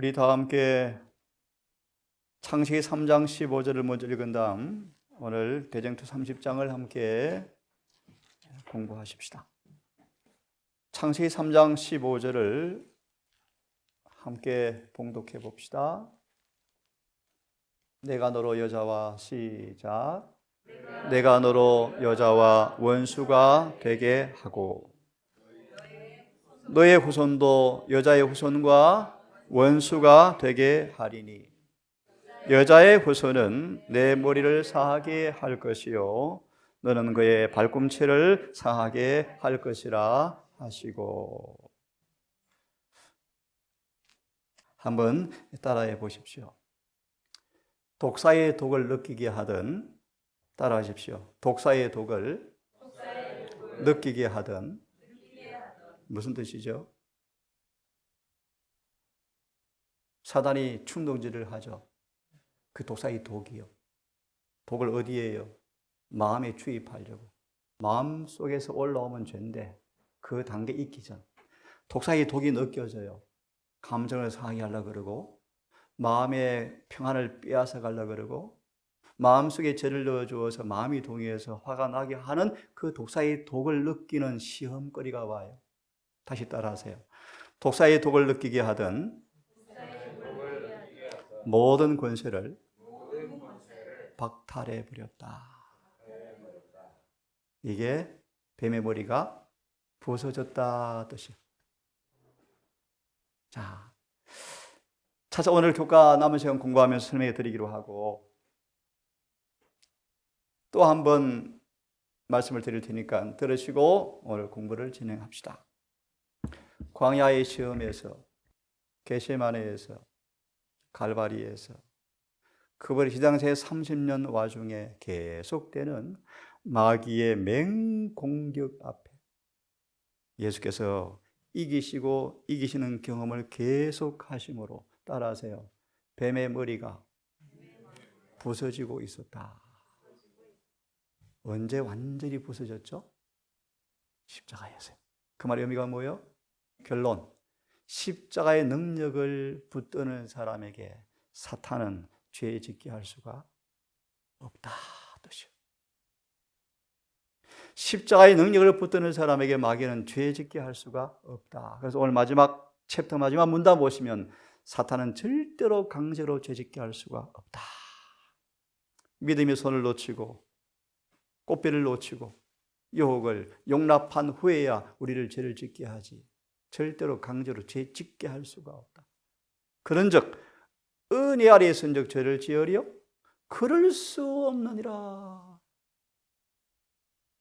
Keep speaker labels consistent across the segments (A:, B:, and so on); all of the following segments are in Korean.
A: 우리 다 함께 창세기 3장 15절을 먼저 읽은 다음 오늘 대쟁투 30장을 함께 공부하십시다. 창세기 3장 15절을 함께 봉독해 봅시다. 내가 너로 여자와 시작. 내가 너로 여자와 원수가 되게 하고 너의 후손도 여자의 후손과 원수가 되게 하리니 여자의 후손은 내 머리를 사하게 할 것이요 너는 그의 발꿈치를 사하게 할 것이라 하시고 한번 따라해 보십시오. 독사의 독을 느끼게 하든 따라하십시오. 독사의 독을, 독사의 독을 느끼게, 하든. 느끼게 하든 무슨 뜻이죠? 사단이 충동질을 하죠. 그 독사의 독이요. 독을 어디에요? 마음에 주입하려고. 마음 속에서 올라오면 죄인데 그 단계 있기 전. 독사의 독이 느껴져요. 감정을 상하게 하 그러고 마음의 평안을 빼앗아 가려 그러고 마음속에 죄를 넣어 주어서 마음이 동해서 화가 나게 하는 그 독사의 독을 느끼는 시험거리가 와요. 다시 따라하세요. 독사의 독을 느끼게 하던 모든 권세를 박탈해 버렸다. 이게 뱀의 머리가 부서졌다 뜻이 자, 차차 오늘 교과 남은 시간 공부하면서 설명해 드리기로 하고 또 한 번 말씀을 드릴 테니까 들으시고 오늘 공부를 진행합시다. 광야의 시험에서 게시만에서 갈바리에서 그벌 희장세 30년 와중에 계속되는 마귀의 맹공격 앞에 예수께서 이기시고 이기시는 경험을 계속 하심으로 따라하세요. 뱀의 머리가 부서지고 있었다. 언제 완전히 부서졌죠? 십자가에서요. 그 말의 의미가 뭐예요? 결론. 십자가의 능력을 붙드는 사람에게 사탄은 죄 짓게 할 수가 없다 뜻이요. 십자가의 능력을 붙드는 사람에게 마귀는 죄 짓게 할 수가 없다. 그래서 오늘 마지막 챕터 마지막 문단 보시면 사탄은 절대로 강제로 죄 짓게 할 수가 없다. 믿음의 손을 놓치고 꽃비를 놓치고 유혹을 용납한 후에야 우리를 죄를 짓게 하지. 절대로 강제로 죄 짓게 할 수가 없다. 그런즉 은혜 아래에 선적 죄를 지으리요 그럴 수 없느니라.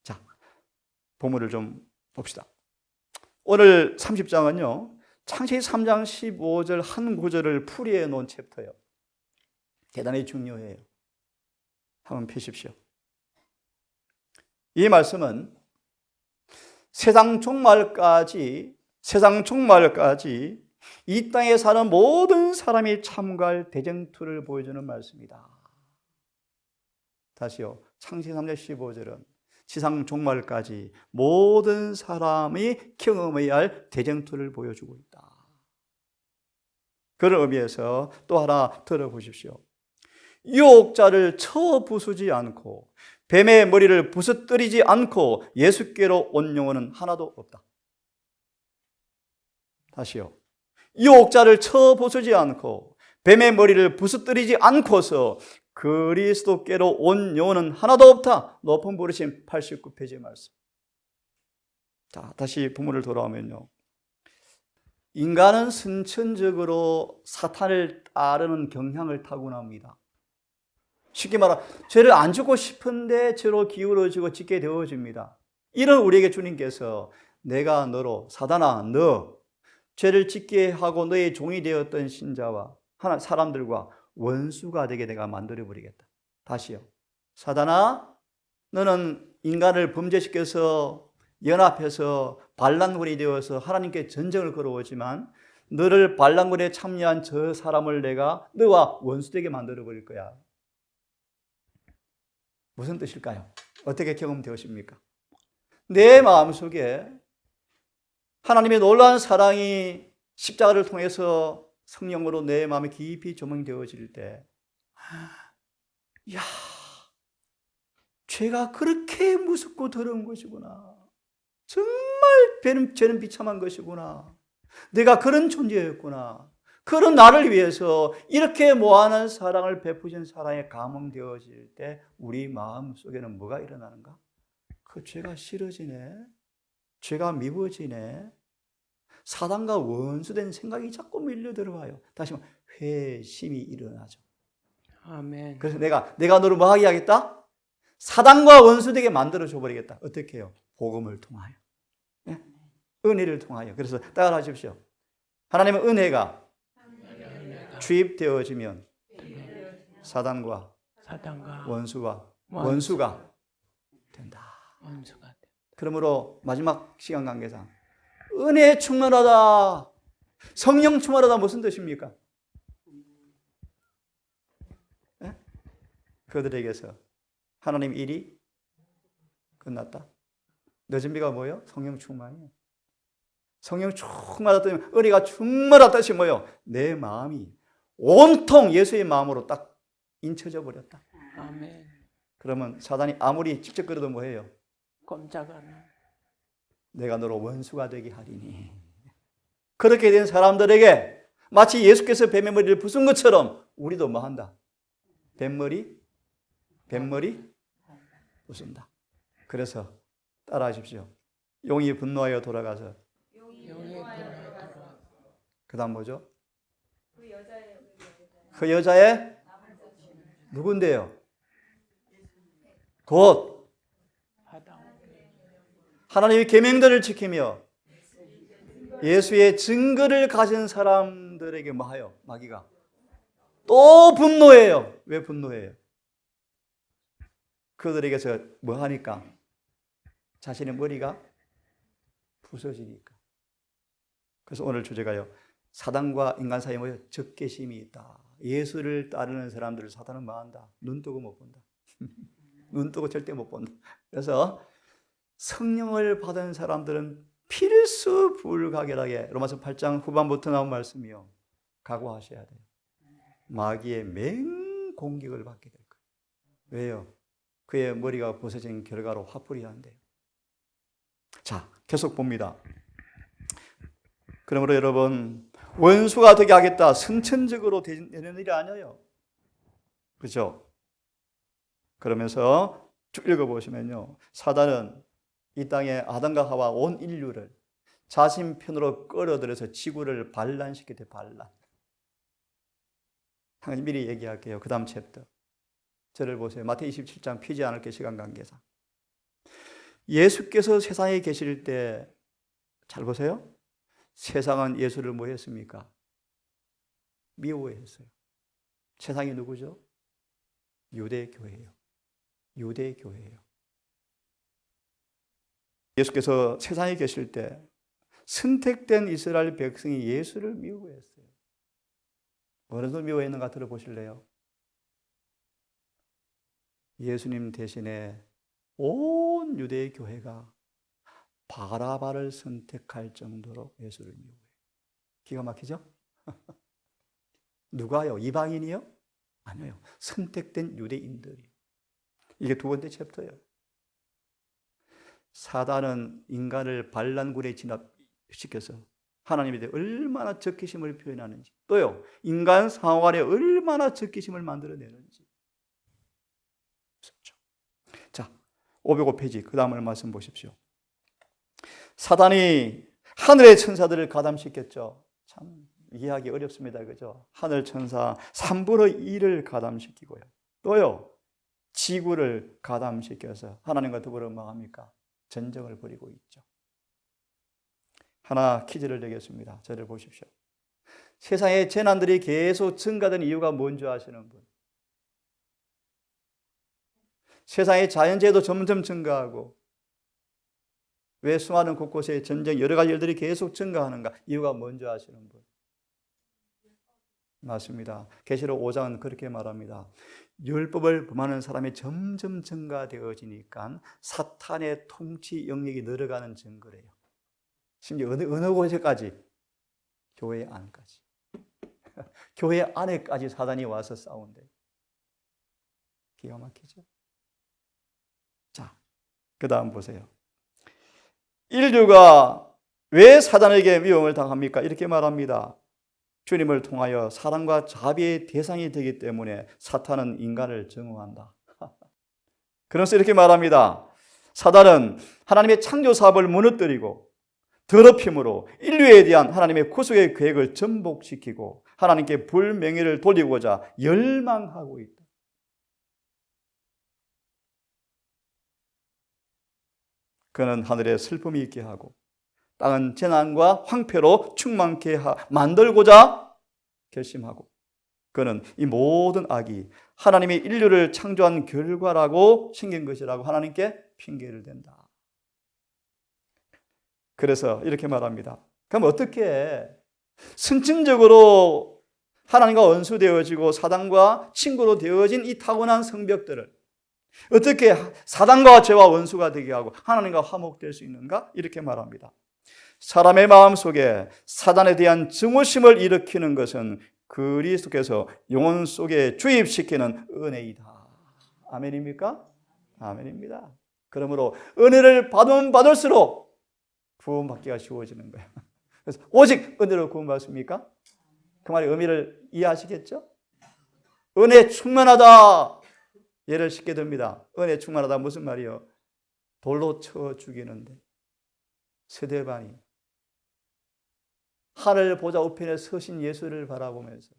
A: 자, 보물을 좀 봅시다. 오늘 30장은요. 창세기 3장 15절 한 구절을 풀이해 놓은 챕터예요. 대단히 중요해요. 한번 펴십시오. 이 말씀은 세상 종말까지 세상 종말까지 이 땅에 사는 모든 사람이 참가할 대쟁투를 보여주는 말씀이다. 다시요. 창세 3장 15절은 지상 종말까지 모든 사람이 경험해야 할 대쟁투를 보여주고 있다. 그런 의미에서 또 하나 들어보십시오. 유혹자를 쳐 부수지 않고 뱀의 머리를 부수뜨리지 않고 예수께로 온 영혼은 하나도 없다. 하시오. 유혹자를 쳐부수지 않고 뱀의 머리를 부수뜨리지 않고서 그리스도께로 온 영혼은 하나도 없다. 높은 부르심 89페이지 말씀. 자, 다시 부모를 돌아오면요. 인간은 선천적으로 사탄을 따르는 경향을 타고납니다. 쉽게 말하 죄를 안 짓고 싶은데 죄로 기울어지고 짓게 되어집니다. 이런 우리에게 주님께서 내가 너로 사단아 너 죄를 짓게 하고 너의 종이 되었던 신자와 하나 사람들과 원수가 되게 내가 만들어 버리겠다. 다시요. 사단아, 너는 인간을 범죄시켜서 연합해서 반란군이 되어서 하나님께 전쟁을 걸어오지만 너를 반란군에 참여한 저 사람을 내가 너와 원수되게 만들어 버릴 거야. 무슨 뜻일까요? 어떻게 경험되었습니까? 내 마음속에 하나님의 놀라운 사랑이 십자가를 통해서 성령으로 내 마음에 깊이 조명되어질 때, 아, 야, 죄가 그렇게 무섭고 더러운 것이구나. 정말 죄는, 죄는 비참한 것이구나. 내가 그런 존재였구나. 그런 나를 위해서 이렇게 모아는 사랑을 베푸신 사랑에 감흥되어질 때 우리 마음 속에는 뭐가 일어나는가? 그 죄가 싫어지네. 죄가 미워지네. 사단과 원수된 생각이 자꾸 밀려 들어와요. 다시 말 회심이 일어나죠. 아멘. 그래서 내가 내가 너를 뭐하게 하겠다? 사단과 원수되게 만들어 줘 버리겠다. 어떻게 해요? 복음을 통하여. 네? 은혜를 통하여. 그래서 따라하십시오. 하나님의 은혜가 주입되어지면 사단과, 사단과 원수와 원수가 된다. 원수가 된다. 그러므로 마지막 시간 관계상 은혜 충만하다. 성령 충만하다 무슨 뜻입니까? 예? 그들에게서 하나님 일이 끝났다. 너 준비가 뭐요 성령 충만이요. 성령 충만하다 은혜가 충만하다 뜻이 요내 마음이 온통 예수의 마음으로 딱 인쳐져 버렸다. 아멘. 그러면 사단이 아무리 직접 그래도 뭐해요? 검자가 내가 너로 원수가 되게 하리니. 그렇게 된 사람들에게 마치 예수께서 뱀의 머리를 부순 것처럼 우리도 뭐 한다? 뱀머리? 뱀머리? 부순다. 그래서 따라하십시오. 용이 분노하여 돌아가서. 그 다음 뭐죠? 그 여자의, 그 여자의? 누군데요? 곧 하나님의 계명들을 지키며 예수의 증거를 가진 사람들에게 뭐하여 마귀가 또 분노해요. 왜 분노해요? 그들에게서 뭐 하니까 자신의 머리가 부서지니까. 그래서 오늘 주제가요. 사단과 인간 사이에 뭐 적개심이 있다. 예수를 따르는 사람들을 사단은 뭐한다? 눈 뜨고 못 본다. 눈 뜨고 절대 못 본다. 그래서 성령을 받은 사람들은 필수 불가결하게 로마서 8장 후반부터 나온 말씀이요. 각오하셔야 돼요. 마귀의 맹 공격을 받게 될 거예요. 왜요? 그의 머리가 부서진 결과로 화풀이 한대요. 자, 계속 봅니다. 그러므로 여러분, 원수가 되게 하겠다. 선천적으로 되는 일이 아니에요. 그죠? 그러면서 쭉 읽어보시면요. 사단은 이 땅에 아담과 하와 온 인류를 자신 편으로 끌어들여서 지구를 반란시게 돼 반란. 하나님 미리 얘기할게요. 그 다음 챕터. 저를 보세요. 마태 27장 피지 않을게 시간 관계상. 예수께서 세상에 계실 때 잘 보세요. 세상은 예수를 뭐 했습니까? 미워했어요. 세상이 누구죠? 유대 교회예요. 유대 교회예요. 예수께서 세상에 계실 때 선택된 이스라엘 백성이 예수를 미워했어요. 어느 정도 미워했는가 들어보실래요? 예수님 대신에 온 유대의 교회가 바라바를 선택할 정도로 예수를 미워해 기가 막히죠? 누가요? 이방인이요? 아니요. 선택된 유대인들이. 이게 두 번째 챕터예요. 사단은 인간을 반란군에 진압시켜서 하나님에 대해 얼마나 적기심을 표현하는지 또요 인간 상황 안에 얼마나 적기심을 만들어내는지 자 505페이지 그 다음을 말씀 보십시오 사단이 하늘의 천사들을 가담시켰죠 참 이해하기 어렵습니다 그죠 하늘 천사 3분의 1을 가담시키고요 또요 지구를 가담시켜서 하나님과 더불어 뭐 합니까? 전쟁을 벌이고 있죠. 하나 퀴즈를 내겠습니다. 저를 보십시오. 세상에 재난들이 계속 증가된 이유가 뭔지 아시는 분? 세상에 자연재해도 점점 증가하고 왜 수많은 곳곳에 전쟁 여러 가지 일들이 계속 증가하는가? 이유가 뭔지 아시는 분? 맞습니다. 계시록 5장은 그렇게 말합니다. 율법을 범하는 사람이 점점 증가되어지니까 사탄의 통치 영역이 늘어가는 증거래요. 심지어 어느, 어느 곳에까지? 교회 안까지. 교회 안에까지 사단이 와서 싸운대. 기가 막히죠? 자, 그 다음 보세요. 인류가 왜 사단에게 위험을 당합니까? 이렇게 말합니다. 주님을 통하여 사랑과 자비의 대상이 되기 때문에 사탄은 인간을 증오한다. 그래서 이렇게 말합니다. 사단은 하나님의 창조 사업을 무너뜨리고 더럽힘으로 인류에 대한 하나님의 구속의 계획을 전복시키고 하나님께 불명예를 돌리고자 열망하고 있다. 그는 하늘에 슬픔이 있게 하고 땅은 재난과 황폐로 충만케 만들고자 결심하고 그는 이 모든 악이 하나님이 인류를 창조한 결과라고 생긴 것이라고 하나님께 핑계를 댄다. 그래서 이렇게 말합니다. 그럼 어떻게 선천적으로 하나님과 원수되어지고 사단과 친구로 되어진 이 타고난 성벽들을 어떻게 사단과 죄와 원수가 되게 하고 하나님과 화목될 수 있는가? 이렇게 말합니다. 사람의 마음 속에 사단에 대한 증오심을 일으키는 것은 그리스도께서 영혼 속에 주입시키는 은혜이다. 아멘입니까? 아멘입니다. 그러므로 은혜를 받으면 받을수록 구원받기가 쉬워지는 거예요. 그래서 오직 은혜로 구원받습니까? 그 말의 의미를 이해하시겠죠? 은혜 충만하다. 예를 쉽게 듭니다. 은혜 충만하다 무슨 말이요? 돌로 쳐 죽이는데 세대반이 하늘 보좌 우편에 서신 예수를 바라보면서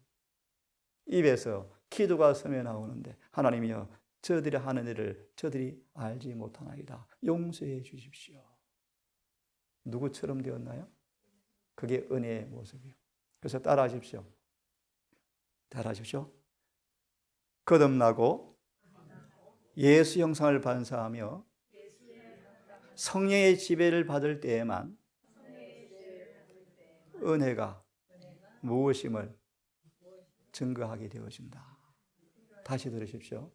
A: 입에서 기도가 스며 나오는데 하나님이여 저들이 하는 일을 저들이 알지 못하나이다. 용서해 주십시오. 누구처럼 되었나요? 그게 은혜의 모습이요. 그래서 따라하십시오. 따라하십시오. 거듭나고 예수 형상을 반사하며 성령의 지배를 받을 때에만 은혜가 무엇임을 증거하게 되어진다. 다시 들으십시오.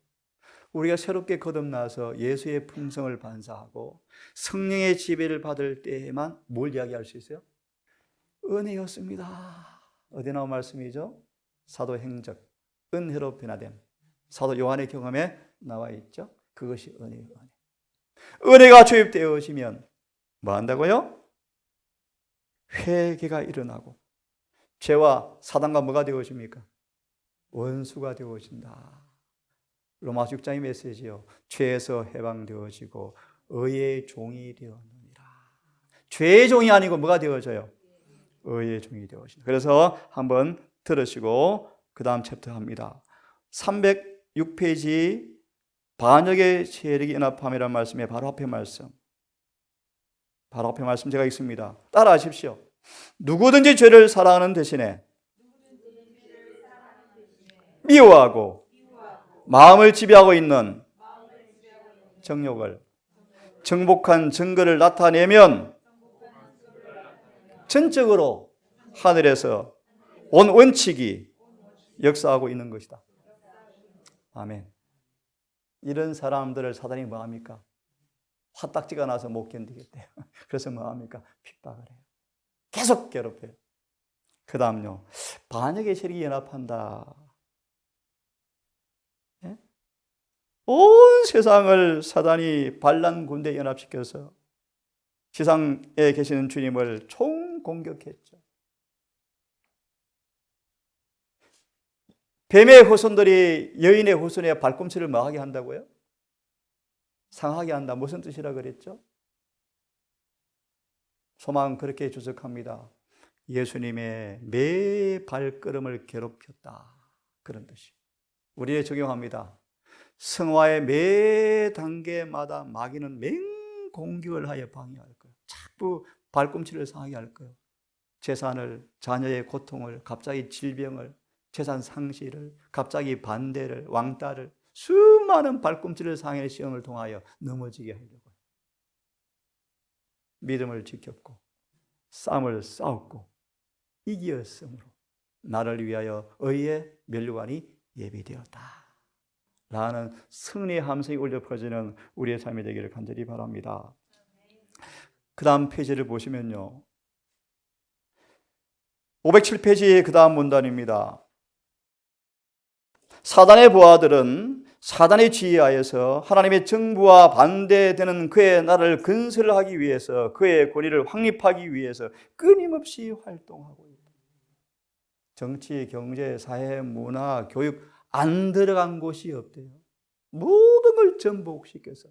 A: 우리가 새롭게 거듭나서 예수의 품성을 반사하고 성령의 지배를 받을 때에만 뭘 이야기할 수 있어요? 은혜였습니다. 어디 나온 말씀이죠? 사도 행적, 은혜로 변화됨. 사도 요한의 경험에 나와 있죠? 그것이 은혜예요, 은혜. 은혜가 주입되어지면 뭐 한다고요? 회개가 일어나고 죄와 사단과 뭐가 되어집니까? 원수가 되어진다. 로마 6장의 메시지요. 죄에서 해방되어지고 의의 종이 되었느니라. 죄의 종이 아니고 뭐가 되어져요? 의의 종이 되어진다. 그래서 한번 들으시고 그 다음 챕터 합니다. 306페이지 반역의 세력이 연합함이란 말씀에 바로 앞에 말씀. 바로 앞에 말씀 제가 읽습니다. 따라 하십시오. 누구든지 죄를 사랑하는 대신에 미워하고 마음을 지배하고 있는 정욕을 정복한 증거를 나타내면 전적으로 하늘에서 온 원칙이 역사하고 있는 것이다. 아멘. 이런 사람들을 사단이 뭐합니까? 화딱지가 나서 못 견디겠대요. 그래서 뭐합니까? 핍박을 해요. 계속 괴롭혀요. 그 다음요. 반역의 세력이 연합한다. 예? 온 세상을 사단이 반란 군대 연합시켜서 지상에 계시는 주님을 총 공격했죠. 뱀의 후손들이 여인의 후손의 발꿈치를 망하게 한다고요? 상하게 한다. 무슨 뜻이라 그랬죠? 소망 그렇게 주석합니다. 예수님의 매 발걸음을 괴롭혔다. 그런 뜻이. 우리의 적용합니다. 성화의 매 단계마다 마귀는 맹 공격을 하여 방해할 거예요. 자꾸 발꿈치를 상하게 할 거예요. 재산을, 자녀의 고통을, 갑자기 질병을, 재산 상실을, 갑자기 반대를, 왕따를, 수많은 발꿈치를 상해 시험을 통하여 넘어지게 하려고. 믿음을 지켰고 싸움을 싸웠고 이기었으므로 나를 위하여 의의 멸류관이 예비되었다. 라는 승리의 함성이 울려 퍼지는 우리의 삶이 되기를 간절히 바랍니다. 그 다음 페이지를 보시면요. 507페이지의 그 다음 문단입니다. 사단의 부하들은 사단의 지휘하에서 하나님의 정부와 반대되는 그의 나라를 건설하기 위해서 그의 권위를 확립하기 위해서 끊임없이 활동하고 있다. 정치, 경제, 사회, 문화, 교육 안 들어간 곳이 없대요. 모든 걸 전복시켜서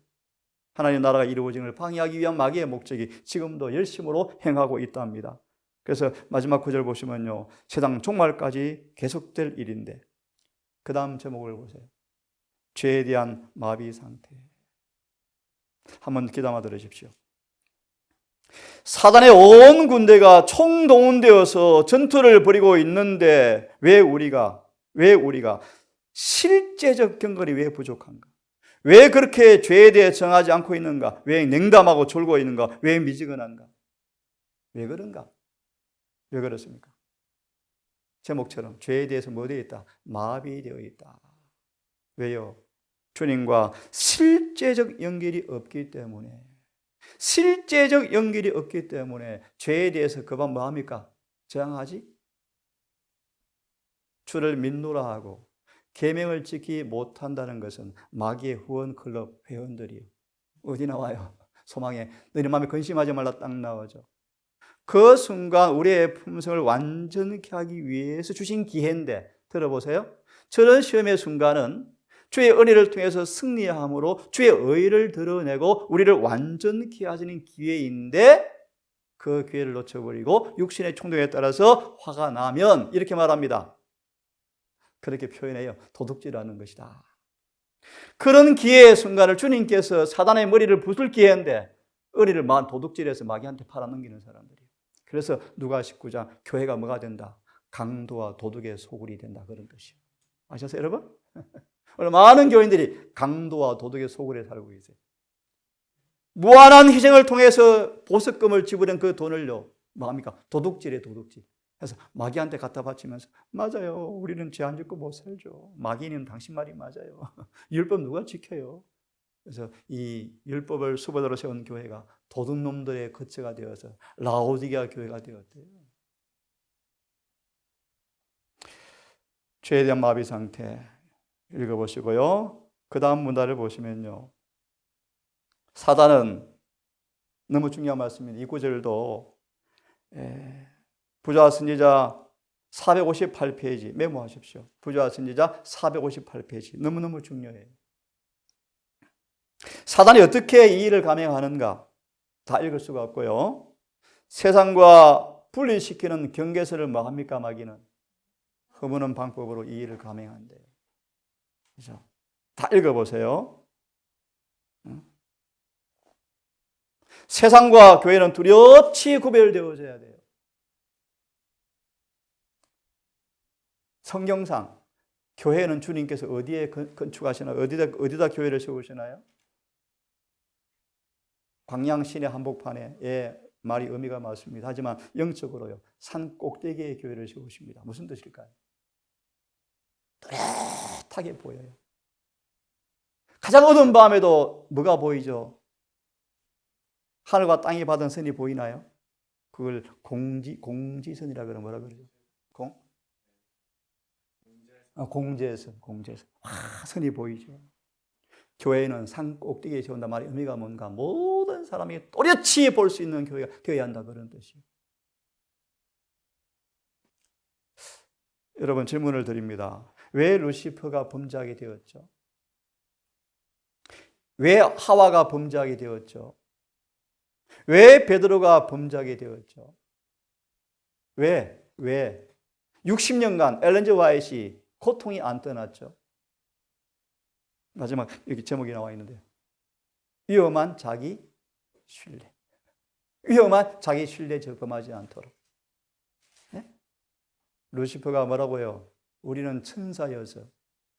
A: 하나님 나라가 이루어지는 방해하기 위한 마귀의 목적이 지금도 열심으로 행하고 있답니다. 그래서 마지막 구절 보시면요. 세상 종말까지 계속될 일인데 그 다음 제목을 보세요. 죄에 대한 마비 상태. 한번 기담아 들으십시오. 사단의 온 군대가 총동원되어서 전투를 벌이고 있는데 왜 우리가 왜 우리가 실제적 경건이 왜 부족한가? 왜 그렇게 죄에 대해 정하지 않고 있는가? 왜 냉담하고 졸고 있는가? 왜 미지근한가? 왜 그런가? 왜 그렇습니까? 제목처럼 죄에 대해서 뭐 되어 있다? 마비되어 있다. 왜요? 주님과 실제적 연결이 없기 때문에 실제적 연결이 없기 때문에 죄에 대해서 그만 뭐합니까? 저항하지? 주를 믿노라 하고 계명을 지키 못한다는 것은 마귀의 후원 클럽 회원들이 어디 나와요? 소망에 너희 마음에 근심하지 말라 딱 나오죠. 그 순간 우리의 품성을 완전히 하기 위해서 주신 기회인데 들어보세요. 저런 시험의 순간은 주의 은혜를 통해서 승리함으로 주의 의를 의 드러내고 우리를 완전케 하시는 기회인데 그 기회를 놓쳐버리고 육신의 충동에 따라서 화가 나면 이렇게 말합니다. 그렇게 표현해요. 도둑질하는 것이다. 그런 기회의 순간을 주님께서 사단의 머리를 부술 기회인데 의리를 만 도둑질해서 마귀한테 팔아넘기는 사람들이. 그래서 누가 19장 교회가 뭐가 된다? 강도와 도둑의 소굴이 된다 그런 뜻이에요. 아셨어요, 여러분? 오늘 많은 교인들이 강도와 도덕의 소굴에 살고 계세요. 무한한 희생을 통해서 보석금을 지불한 그 돈을요. 뭐니까 도둑질에 도둑질. 그래서 마귀한테 갖다 바치면서 맞아요. 우리는 죄 안 짓고 못 살죠. 마귀는 당신 말이 맞아요. 율법 누가 지켜요? 그래서 이 율법을 수보대로 세운 교회가 도둑놈들의 거처가 되어서 라오디게아 교회가 되었대요. 죄에 대한 마비 상태, 읽어보시고요. 그 다음 문단을 보시면요. 사단은 너무 중요한 말씀입니다. 이 구절도 부자 승리자 458페이지 메모하십시오. 부자 승리자 458페이지 너무너무 중요해요. 사단이 어떻게 이 일을 감행하는가 다 읽을 수가 없고요. 세상과 분리시키는 경계선을 뭐합니까 마귀는? 허무는 방법으로 이 일을 감행한대요. 그죠? 다 읽어보세요. 세상과 교회는 두렵이 구별되어져야 돼요. 성경상 교회는 주님께서 어디에 건축하시나요? 어디다, 어디다 교회를 세우시나요? 광양 시내 한복판에 예, 말이 의미가 맞습니다. 하지만 영적으로요. 산 꼭대기에 교회를 세우십니다. 무슨 뜻일까요? 뚜렷하게 보여요. 가장 어두운 밤에도 뭐가 보이죠? 하늘과 땅이 받은 선이 보이나요? 그걸 공지, 공지선이라 그러면 뭐라 그러죠? 공? 아, 공제선, 공제선. 아, 선이 보이죠. 교회는 산 꼭대기에 세운다 말의 의미가 뭔가 모든 사람이 또렷이 볼수 있는 교회가 되어야 한다 그런 뜻이에요. 여러분 질문을 드립니다. 왜 루시퍼가 범죄하게 되었죠? 왜 하와가 범죄하게 되었죠? 왜 베드로가 범죄하게 되었죠? 왜? 왜? 60년간 엘렌즈 와이시 고통이 안 떠났죠. 마지막 여기 제목이 나와 있는데 위험한 자기 신뢰. 위험한 자기 신뢰 범하지 않도록. 네? 루시퍼가 뭐라고요? 우리는 천사여서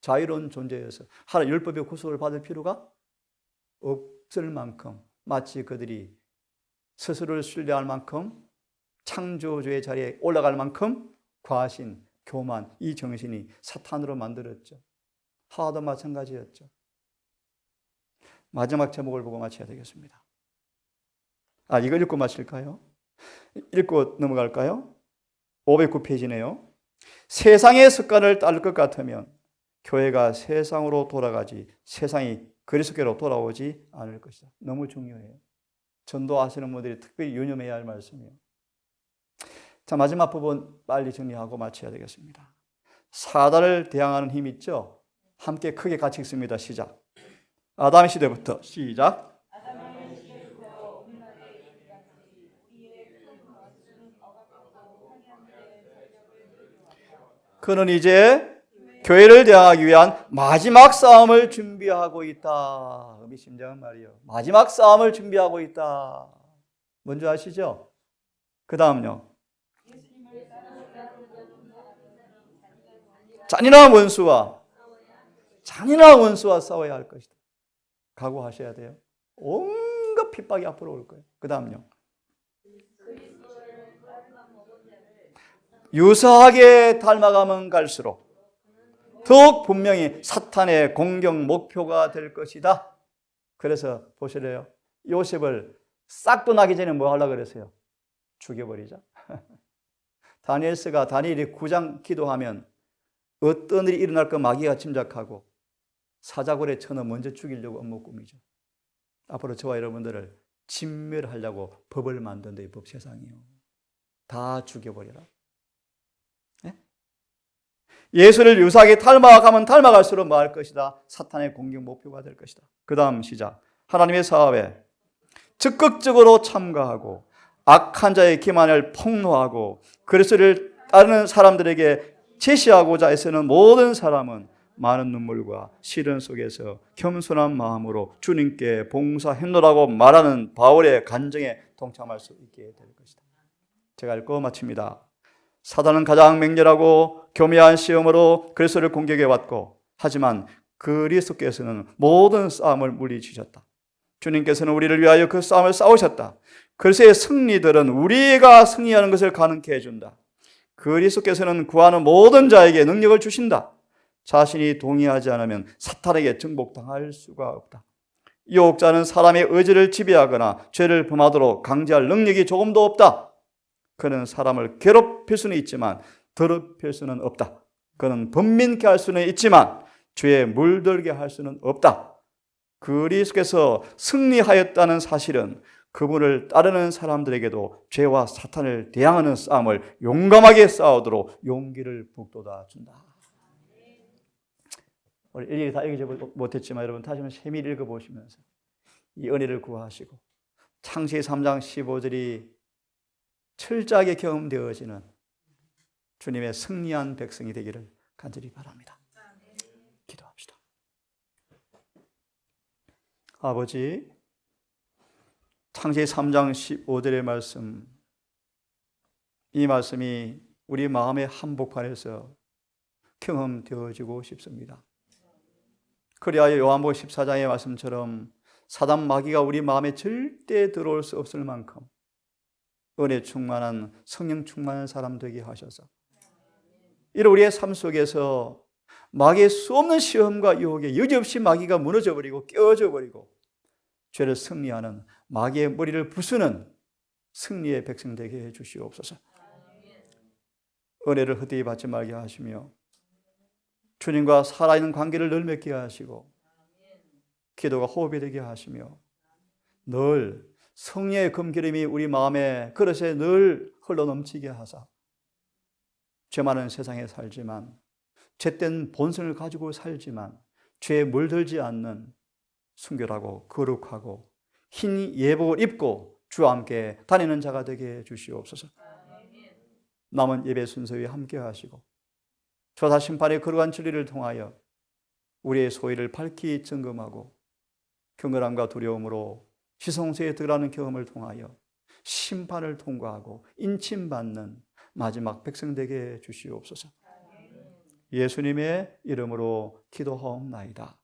A: 자유로운 존재여서 하나 율법의 구속을 받을 필요가 없을 만큼 마치 그들이 스스로를 신뢰할 만큼 창조주의 자리에 올라갈 만큼 과신, 교만, 이 정신이 사탄으로 만들었죠. 하와도 마찬가지였죠. 마지막 제목을 보고 마쳐야 되겠습니다. 아, 이걸 읽고 마실까요? 읽고 넘어갈까요? 509페이지네요. 세상의 습관을 따를 것 같으면 교회가 세상으로 돌아가지 세상이 그리스도께로 돌아오지 않을 것이다. 너무 중요해요. 전도하시는 분들이 특별히 유념해야 할 말씀이에요. 자, 마지막 부분 빨리 정리하고 마쳐야 되겠습니다. 사단을 대항하는 힘 있죠? 함께 크게 같이 읽습니다. 시작. 아담 시대부터 시작. 그는 이제 교회를 대항하기 위한 마지막 싸움을 준비하고 있다. 의미심장한 말이요. 마지막 싸움을 준비하고 있다. 뭔지 아시죠? 그 다음요. 잔인한 원수와 잔인한 원수와 싸워야 할 것이다. 각오하셔야 돼요. 온갖 핍박이 앞으로 올 거예요. 그 다음요. 유사하게 닮아가면 갈수록 더욱 분명히 사탄의 공격 목표가 될 것이다. 그래서 보실래요? 요셉을 싹도 나기 전에 뭐 하려고 그랬어요? 죽여버리자. 다니엘스가 다니엘이 9장 기도하면 어떤 일이 일어날 까 마귀가 짐작하고 사자골에 쳐넣어 먼저 죽이려고 업무 꾸미죠. 앞으로 저와 여러분들을 진멸하려고 법을 만든다, 이법 세상이요. 다 죽여버려라. 예수를 유사하게 탈아가면탈아갈수록 뭐할 것이다? 사탄의 공격 목표가 될 것이다. 그 다음 시작. 하나님의 사업에 적극적으로 참가하고 악한 자의 기만을 폭로하고 그리스를 따르는 사람들에게 제시하고자 애쓰는 모든 사람은 많은 눈물과 시련 속에서 겸손한 마음으로 주님께 봉사했노라고 말하는 바울의 간증에 동참할 수 있게 될 것이다. 제가 읽고 마칩니다. 사단은 가장 맹렬하고 교묘한 시험으로 그리스도를 공격해 왔고 하지만 그리스도께서는 모든 싸움을 물리치셨다. 주님께서는 우리를 위하여 그 싸움을 싸우셨다. 그리스도의 승리들은 우리가 승리하는 것을 가능케 해 준다. 그리스도께서는 구하는 모든 자에게 능력을 주신다. 자신이 동의하지 않으면 사탄에게 정복당할 수가 없다. 유혹자는 사람의 의지를 지배하거나 죄를 범하도록 강제할 능력이 조금도 없다. 그는 사람을 괴롭힐 수는 있지만 더럽힐 수는 없다. 그는 번민케 할 수는 있지만 죄에 물들게 할 수는 없다. 그리스께서 승리하였다는 사실은 그분을 따르는 사람들에게도 죄와 사탄을 대항하는 싸움을 용감하게 싸우도록 용기를 북돋아 준다. 오늘 일일이 다 읽지 못했지만 여러분 다시 한번 세밀히 읽어보시면서 이 은혜를 구하시고 창세 3장 15절이 철저하게 경험되어지는 주님의 승리한 백성이 되기를 간절히 바랍니다. 기도합시다. 아버지, 창세 3장 15절의 말씀, 이 말씀이 우리 마음의 한복판에서 경험되어지고 싶습니다. 그리하여 요한복 14장의 말씀처럼 사단 마귀가 우리 마음에 절대 들어올 수 없을 만큼 은혜 충만한 성령 충만한 사람 되게 하셔서 이런 우리의 삶 속에서 마귀의 수 없는 시험과 유혹에 여지없이 마귀가 무너져 버리고 깨어져 버리고 죄를 승리하는 마귀의 머리를 부수는 승리의 백성 되게 해 주시옵소서. 은혜를 헛되이 받지 말게 하시며 주님과 살아있는 관계를 늘 맺게 하시고 기도가 호흡이 되게 하시며 늘 성의 금기름이 우리 마음에 그릇에 늘 흘러넘치게 하사 죄 많은 세상에 살지만 죄된 본성을 가지고 살지만 죄에 물들지 않는 순결하고 거룩하고 흰 예복을 입고 주와 함께 다니는 자가 되게 해 주시옵소서. 남은 예배 순서에 함께 하시고 저사 심판의 거룩한 진리를 통하여 우리의 소위를 밝히 점검하고 경건함과 두려움으로 지성소에 들어가는 경험을 통하여 심판을 통과하고 인침받는 마지막 백성 되게 주시옵소서. 예수님의 이름으로 기도하옵나이다.